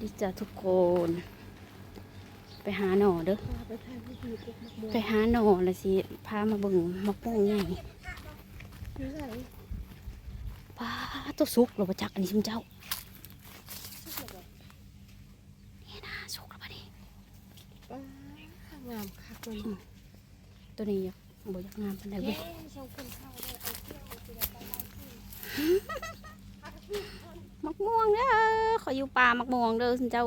ดีจ้ะทุกคน ไปหาหน่อเด้อไปทานที่ดีเก็บมะม่วงไปหาหน่อแล้วสิพามาเบิ่งมะม่วงใหญ่นี่ไงป้าตัวสุกเราประจักอันนี้ชิมเจ้านี่นะสุกแล้วปะนี่ป้างามคักเลยตัวนี้อยากบ่อยากงามปานใดเว้ยชมคนเข้าเลยเอาเที่ยวเอาเที่ยวไปไล่ที่ มะม่วงเด้อขออยู่ป่ามะม่วงเด้อชิมเจ้า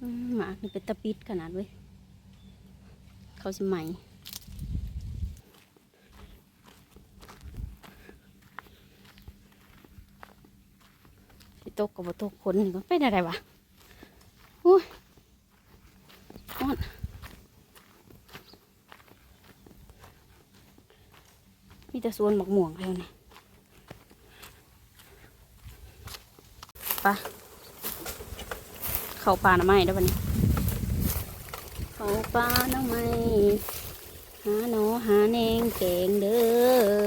มหมากนี่เป็นตะปิดขนาดเว้ยเขาสิใหม่สิตกกับตกคนนี่ก็เป็นอะไรวะโอ้ยอ่อนมีแต่สวนหมกม่วงแล้วนี่ ปะเขาป่าหน่อไม้ได้ปะเนี่ยเขาป่าหน่อไม้หาหนอหาแนงแกงเด้อ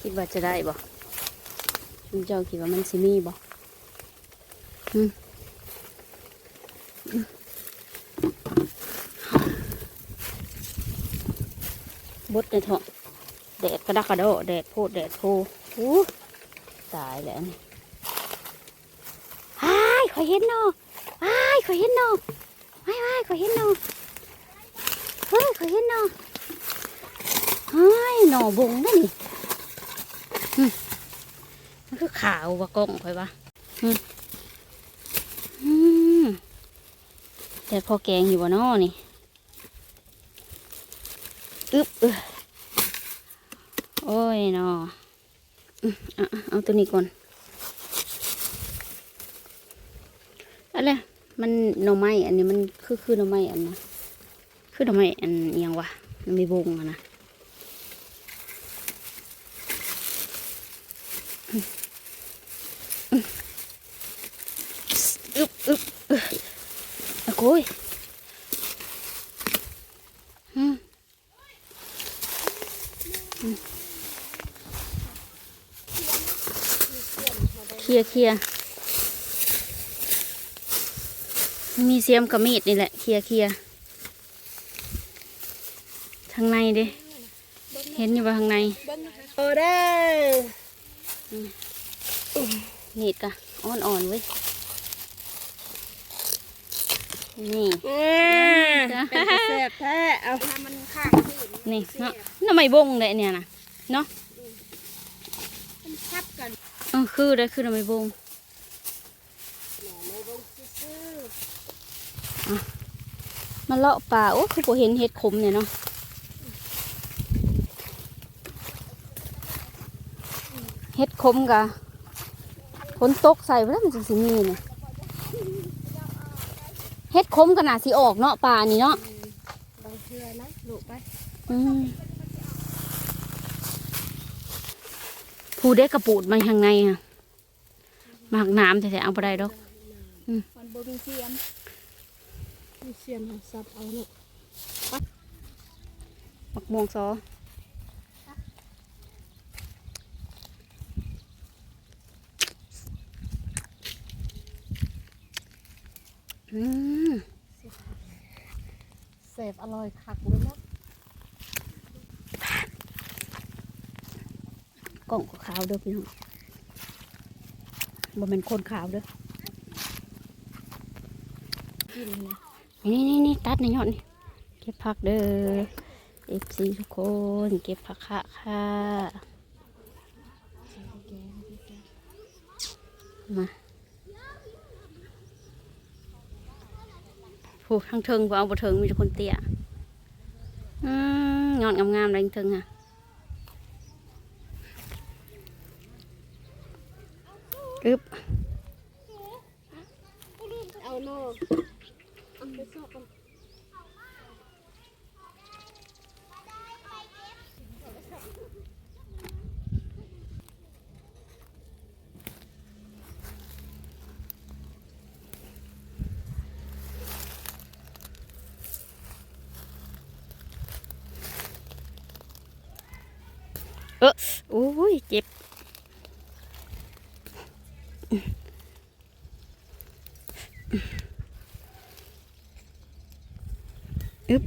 คิดว่าจะได้บ่คุณเจ้าคิดว่ามันสิมีบ่อืมบดในท้องแดดกระดักกระโดดแดดโพดแดดโพอู้ ตายแล้วนี่อ้ขอยเห็นเนาะอ้ขอยเห็นนาะว้ายว้ายขอยเห็นเนาะเฮ้ยขอยเห็นเนาะเฮ้หน่อบงได้นี่มันคือขาวว่ากองข่อยว่าอืมแต่พอแกงอยู่บ่เนอนี่อึ๊บโอ้ยเนออืมอะอะ เอาตัวนี้ก่อนอะไรมันหน่อไม้อันนี้มันคือคือหน่อไม้อันนะคือหน่อไม้อันอิหยังวะมันมีบงอะนะอืมอืมอึ๊บอึ๊บเอ้ออะโกย เคลียร์เคลียร์มีเสียมกับมีดนี่แหละเคลียร์เคลียร์ทางในเด้เห็นอยู่ว่าทางในโอ้ได้มีดกะอ่อนๆเว้ยนี่อ่าเป็นกระแสบแท้เอาทำมันข้างที่นี่เนาะน้ำไม่บงเลยเนี่ยนะเนาะมันทับกัน เออคือได้คือน้ำไม่บงหน่อไม้บงซื่อมาเลาะป่าโอ้คือบ่เห็นเห็ดขมเนี่ยเนาะเห็ดขมกะฝนตกใส่ไปแล้วมันจะสิมีเนี่ยเห็ดขมขนาดสิออกเนาะป่านี่เนาะๆบางเทือนะลูกไป อืม ผู้ได้กระปูดมาทางในอะมากน้ำแต่ๆเอาไปได้ดอกมันบ่มีเสียมมีเสียมเอาซับเอาเนาะมักม่วงซออืมเสพอร่อยคักเลยเนาะ ก ล่องก็ขาวเด้อพี่น้องบ่เป็นคนขาวเด้อนี่นี่นี่ตัดในยอดนี่เก็บผักเด้อเอฟซีทุกคนเก็บผักค่ะค่ะมาผู้ทั้งเทิงบ่เอาบ่เทิงมีแต่คนเตี้ยอืมยอดงามๆเลยเทิงค่ะ เจ็บ อึ๊บ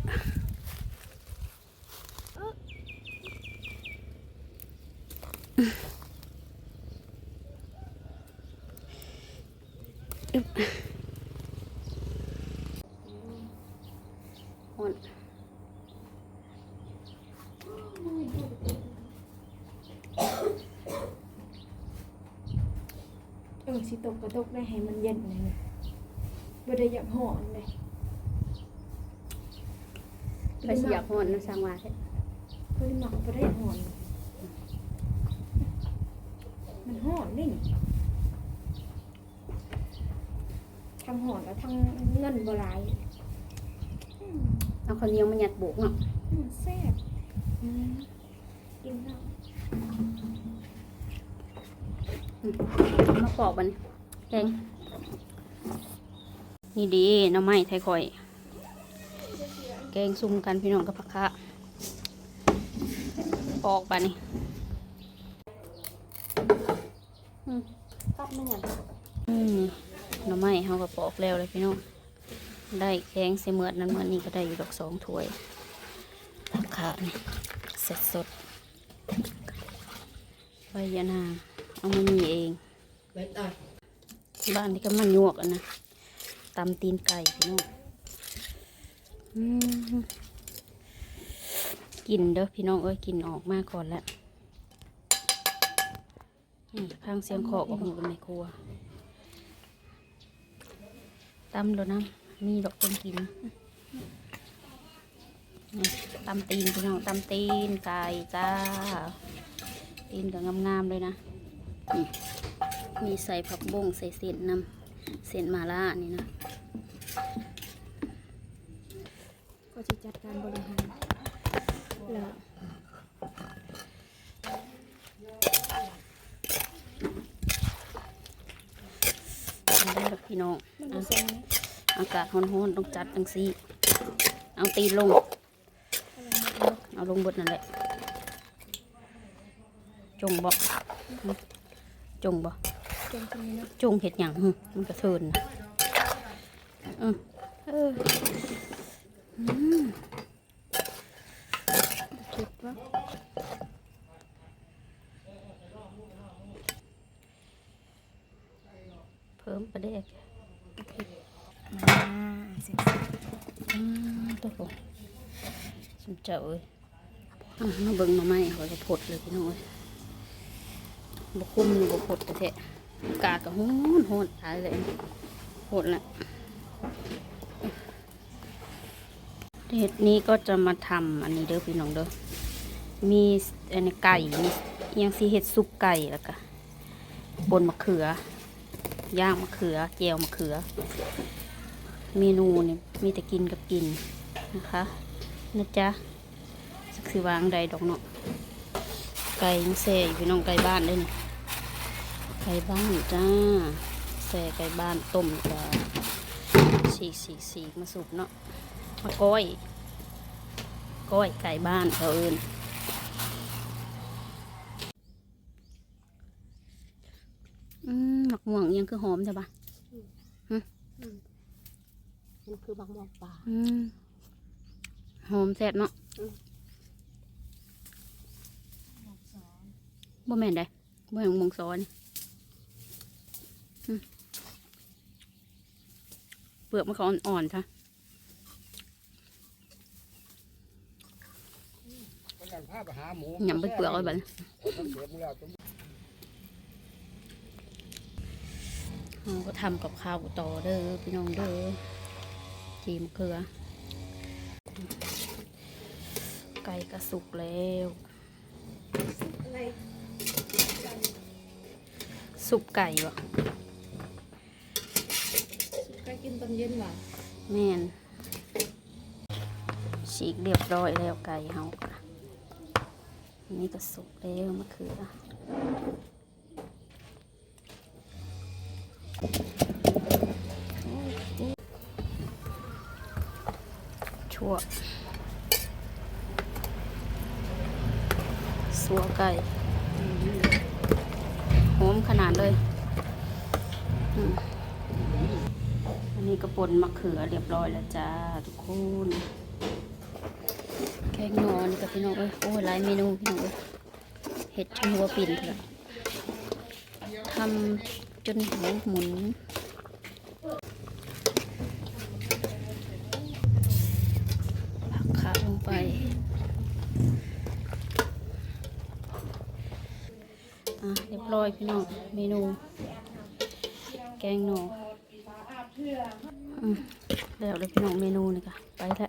สิตกกระตกได้ให้มันเย็นเลยนะบ่ได้อยากหอนเลยไปเสียกหอนนะสร้างว่าแท้เพิ่นหมักบ่ได้หอน มันหอนนี่ทั้งหอนแล้วทั้งเงินบ่หลายอืมเอาข้าวเหนียวมาหยัดโบกเนาะอืมแซ่บอืมกินแล้ว มาปอกมันแกงนี่ดีหน้ำไม้ไทยคอย แกงซุ่มกันพี่น้องกับผักคะปอกไปนี่ตัดมันหยังอืมหน้ำไม้เขาก็ปอกแล้วเลยพี่น้อง ได้แกงเสมือดนั้นเมื่อนี้ก็ได้อยู่ดอกสองถ้วยผักคะนี่เสร็จสดใบยะนาง เอามามีเองบ้านนี่ก็มันยวกอันนะตำตีนไก่พี่น้องกินเด้อพี่น้องเอ้ยกินออกมาก่อนแล้วนี่ข้างเสียงขอกออกหูเป็นในครัวตำแล้วนะมีดอกต้นกินตำตีนพี่น้องตำตีนไก่จ้าตีนก็งามๆเลยนะ มีใส่ผักบุ้งใส่เศษน้ำเศษมาล่านี่นะก็สิจัดการบริหารแล้วทำได้แล้วพี่น้องมันบ่แซ่บไหมอากาศร้อนๆต้องจัดจังซี่เอาตีนลง เอาลงบดนั่นแหละ จงบอก จงบอกจนตรงนี้เนาะจงเห็ดหยังหึมันกระเทินนะอืมเอออืมคิดว่าเพิ่มประเด็กอ่าเสร็จอืมตัวผมสมเจ้าเอ้ยอะมาเบิ่งมาไหมเขาจะพดเลยพี่น้องเอ้ย บคุ้มนี่บพดแต่แท้อากาก็โหดโหดตายเลยโหดละเห็ดนี้ก็จะมาทำอันนี้เด้อพี่น้องเด้อมีอันนี้ไก่มียังสีเห็ดซุปไก่แล้วก็บนมะเขือย่างมะเขือเจียวมะเขือ เมนูนี่มีแต่กินกับกินนะคะนะจ๊ะสักสิวางใดดอกเนาะ ไก่ยังแซ่อยู่พี่น้องไก่บ้านเลยนี่ไก่บ้านจ้าแซ่ไก่บ้านต้มจ้าสีกสีกสีกมาสุกเนาะมาก้อยก้อยไก่บ้านเขาเอินอืมหมักม่วงอิหยังคือหอมใช่ปะมันคือบักม่วงป่าอืมหอมแซ่บเนาะ บ่แม่นได้บ่แม่นมงซ้อนอืมเปลือกมันก็อ่อนๆซะยำไปเปลือกไว้บัดนี้เราก็ทำกับข้าวต่อเด้อพี่น้องเด้อจีมะเขือ ไก่กระสุกแล้ว อะไรสุกไก่บ่ใกล้กินตอนเย็นหว่ะแม่นฉีกเรียบร้อยแล้วไก่เฮาค่ะอันนี่ก็สุกแล้วมะเขือชั่วสัวไก่อืมหอม ขนาดเลย อันนี้กระปนมะเขือเรียบร้อยแล้วจ้าทุกคนแกงนอนกับพี่น้องเอ้ยโอ้ยหลายเมนูพี่น้องเอ้ยเห็ดชงัวปิ่นเถอะทำจนหัวหมุนผักขาลงไป อะเร้อยพี่น้องเมนู แกงหนูแล้วเลยพี่น้องเมนูนี่ค่ะไปแล้